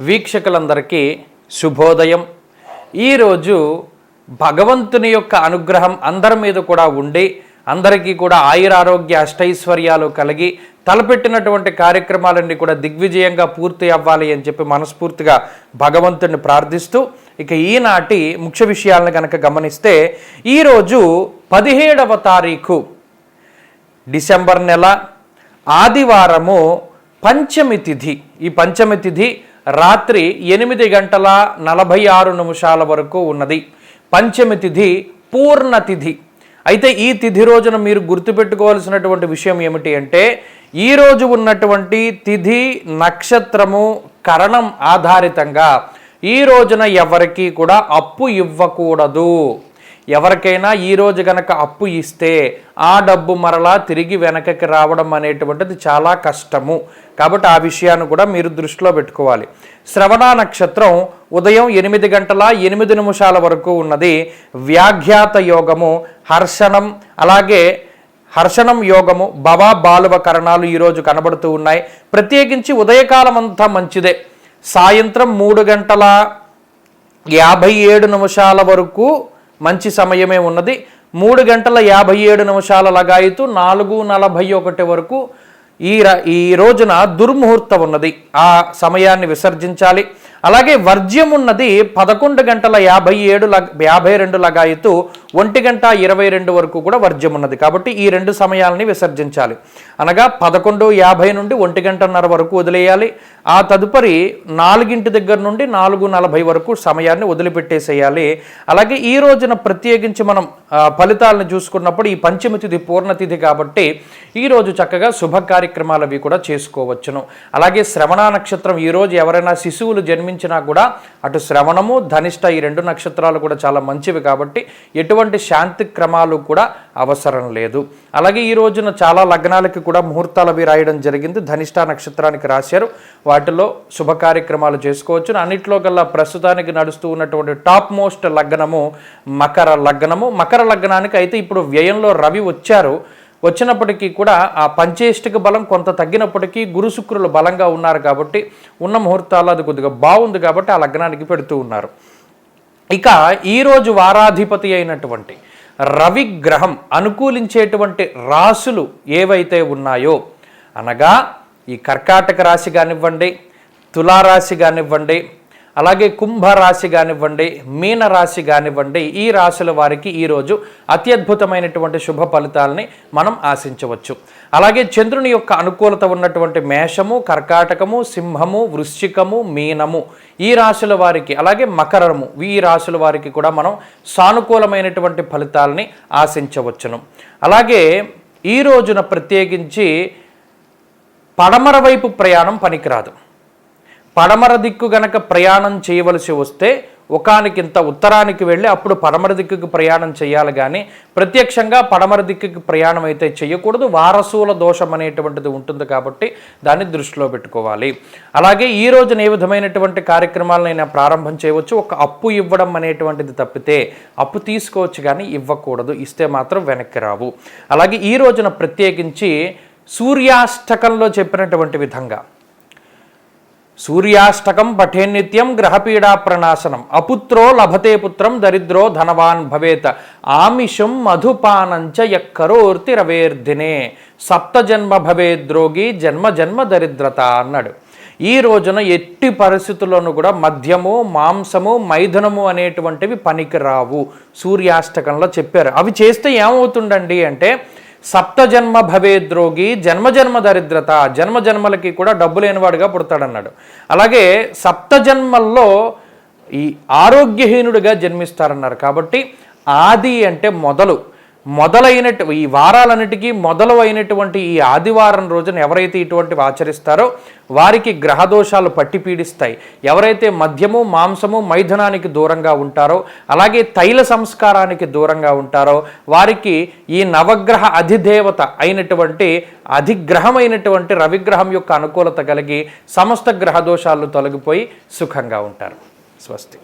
వీక్షకులందరికీ శుభోదయం. ఈరోజు భగవంతుని యొక్క అనుగ్రహం అందరి మీద కూడా ఉండి అందరికీ కూడా ఆయురారోగ్య అష్టైశ్వర్యాలు కలిగి తలపెట్టినటువంటి కార్యక్రమాలన్నీ కూడా దిగ్విజయంగా పూర్తి అవ్వాలి అని చెప్పి మనస్ఫూర్తిగా భగవంతుని ప్రార్థిస్తూ ఇక ఈనాటి ముఖ్య విషయాలను కనుక గమనిస్తే ఈరోజు పదిహేడవ తారీఖు డిసెంబర్ నెల ఆదివారము పంచమి తిథి. ఈ పంచమి తిథి రాత్రి ఎనిమిది గంటల నలభై ఆరు నిమిషాల వరకు ఉన్నది. పంచమి తిథి పూర్ణ తిథి. అయితే ఈ తిథి రోజున మీరు గుర్తుపెట్టుకోవాల్సినటువంటి విషయం ఏమిటి అంటే ఈరోజు ఉన్నటువంటి తిథి నక్షత్రము కరణం ఆధారితంగా ఈ రోజున ఎవరికీ కూడా అప్పు ఇవ్వకూడదు. ఎవరికైనా ఈరోజు గనక అప్పు ఇస్తే ఆ డబ్బు మరలా తిరిగి వెనకకి రావడం అనేటువంటిది చాలా కష్టము. కాబట్టి ఆ విషయాన్ని కూడా మీరు దృష్టిలో పెట్టుకోవాలి. శ్రవణ నక్షత్రం ఉదయం ఎనిమిది గంటల ఎనిమిది నిమిషాల వరకు ఉన్నది. వ్యాఖ్యాత యోగము హర్షణం అలాగే హర్షణం యోగము భవ బాలువ కరణాలు ఈరోజు కనబడుతూ ఉన్నాయి. ప్రత్యేకించి ఉదయకాలం అంతా మంచిదే. సాయంత్రం మూడు గంటల యాభై ఏడు నిమిషాల వరకు మంచి సమయమే ఉన్నది. మూడు గంటల యాభై ఏడు నిమిషాల లగాయతు నాలుగు నలభై ఒకటి వరకు ఈ ఈ రోజున దుర్ముహూర్తం ఉన్నది. ఆ సమయాన్ని విసర్జించాలి. అలాగే వర్జ్యం ఉన్నది పదకొండు గంటల యాభై ఏడు యాభై రెండు లగాయితూ ఒంటి గంట ఇరవై రెండు వరకు కూడా వర్జ్యం ఉన్నది కాబట్టి ఈ రెండు సమయాలని విసర్జించాలి. అనగా పదకొండు యాభై నుండి ఒంటి గంటన్నర వరకు వదిలేయాలి. ఆ తదుపరి నాలుగింటి దగ్గర నుండి నాలుగు నలభై వరకు సమయాన్ని వదిలిపెట్టేసేయాలి. అలాగే ఈ రోజున ప్రత్యేకించి మనం ఫలితాలను చూసుకున్నప్పుడు ఈ పంచమి తిథి పూర్ణతిథి కాబట్టి ఈరోజు చక్కగా శుభ కార్యక్రమాలు అవి కూడా చేసుకోవచ్చును. అలాగే శ్రవణ నక్షత్రం ఈరోజు ఎవరైనా శిశువులు జన్మించినా కూడా అటు శ్రవణము ధనిష్ట ఈ రెండు నక్షత్రాలు కూడా చాలా మంచివి కాబట్టి ఎటువంటి శాంతి క్రమాలు కూడా అవసరం లేదు. అలాగే ఈ రోజున చాలా లగ్నాలకి కూడా ముహూర్తాలు అవి రాయడం జరిగింది. ధనిష్ట నక్షత్రానికి రాశారు. వాటిలో శుభ కార్యక్రమాలు చేసుకోవచ్చు అన్నిట్లో కల్లా ప్రస్తుతానికి నడుస్తూ ఉన్నటువంటి టాప్ మోస్ట్ లగ్నము మకర లగ్నము. మకర లగ్నానికి అయితే ఇప్పుడు వ్యయంలో రవి వచ్చారు. వచ్చినప్పటికీ కూడా ఆ పంచేష్టిక బలం కొంత తగ్గినప్పటికీ గురు శుక్రులు బలంగా ఉన్నారు కాబట్టి ఉన్న ముహూర్తాలు అది కొద్దిగా బాగుంది కాబట్టి ఆ లగ్నానికి పెడుతూ ఉన్నారు. ఇక ఈరోజు వారాధిపతి అయినటువంటి రవి గ్రహం అనుకూలించేటువంటి రాశులు ఏవైతే ఉన్నాయో అనగా ఈ కర్కాటక రాశి కానివ్వండి తులారాశి కానివ్వండి అలాగే కుంభరాశి కానివ్వండి మీనరాశి కానివ్వండి ఈ రాశుల వారికి ఈరోజు అత్యద్భుతమైనటువంటి శుభ ఫలితాలని మనం ఆశించవచ్చు. అలాగే చంద్రుని యొక్క అనుకూలత ఉన్నటువంటి మేషము కర్కాటకము సింహము వృశ్చికము మీనము ఈ రాశుల వారికి అలాగే మకరము ఈ రాశుల వారికి కూడా మనం సానుకూలమైనటువంటి ఫలితాలని ఆశించవచ్చును. అలాగే ఈ రోజున ప్రత్యేకించి పడమర వైపు ప్రయాణం పనికిరాదు. పడమర దిక్కు గనక ప్రయాణం చేయవలసి వస్తే ఒకానికింత ఉత్తరానికి వెళ్ళి అప్పుడు పడమర దిక్కుకి ప్రయాణం చేయాలి కానీ ప్రత్యక్షంగా పడమర దిక్కుకి ప్రయాణం అయితే చేయకూడదు. వారసుల దోషం అనేటువంటిది ఉంటుంది కాబట్టి దాన్ని దృష్టిలో పెట్టుకోవాలి. అలాగే ఈ రోజున ఏ విధమైనటువంటి కార్యక్రమాలనైనా ప్రారంభం చేయవచ్చు. ఒక అప్పు ఇవ్వడం అనేటువంటిది తప్పితే అప్పు తీసుకోవచ్చు కానీ ఇవ్వకూడదు. ఇస్తే మాత్రం వెనక్కి రావు. అలాగే ఈ రోజున ప్రత్యేకించి సూర్యాష్టకంలో చెప్పినటువంటి విధంగా సూర్యాష్టకం పఠేన్నిత్యం గ్రహపీడా ప్రణాశనం అపుత్రో లభతే పుత్రం దరిద్రో ధనవాన్ భవేత. ఆమిషం మధుపానంచ రవేర్ధినే సప్తజన్మ భవేద్రోగి జన్మ జన్మ దరిద్రత అన్నాడు. ఈ రోజున ఎట్టి పరిస్థితుల్లోనూ కూడా మద్యము మాంసము మైథునము అనేటువంటివి పనికిరావు. సూర్యాష్టకంలో చెప్పారు. అవి చేస్తే ఏమవుతుండండి అంటే సప్తజన్మ భవేద్రోగి జన్మజన్మ దరిద్రత జన్మజన్మలకి కూడా డబ్బు లేనివాడుగా పుడతాడన్నాడు. అలాగే సప్తజన్మల్లో ఈ ఆరోగ్యహీనుడిగా జన్మిస్తారన్నారు. కాబట్టి ఆది అంటే మొదలు. మొదలైనటు ఈ వారాలన్నిటికీ మొదలు అయినటువంటి ఈ ఆదివారం రోజున ఎవరైతే ఇటువంటివి ఆచరిస్తారో వారికి గ్రహదోషాలు పట్టి పీడిస్తాయి. ఎవరైతే మద్యము మాంసము మైథునానికి దూరంగా ఉంటారో అలాగే తైల సంస్కారానికి దూరంగా ఉంటారో వారికి ఈ నవగ్రహ అధిదేవత అయినటువంటి అధిగ్రహమైనటువంటి రవిగ్రహం యొక్క అనుకూలత కలిగి సమస్త గ్రహదోషాలు తొలగిపోయి సుఖంగా ఉంటారు. స్వస్తి.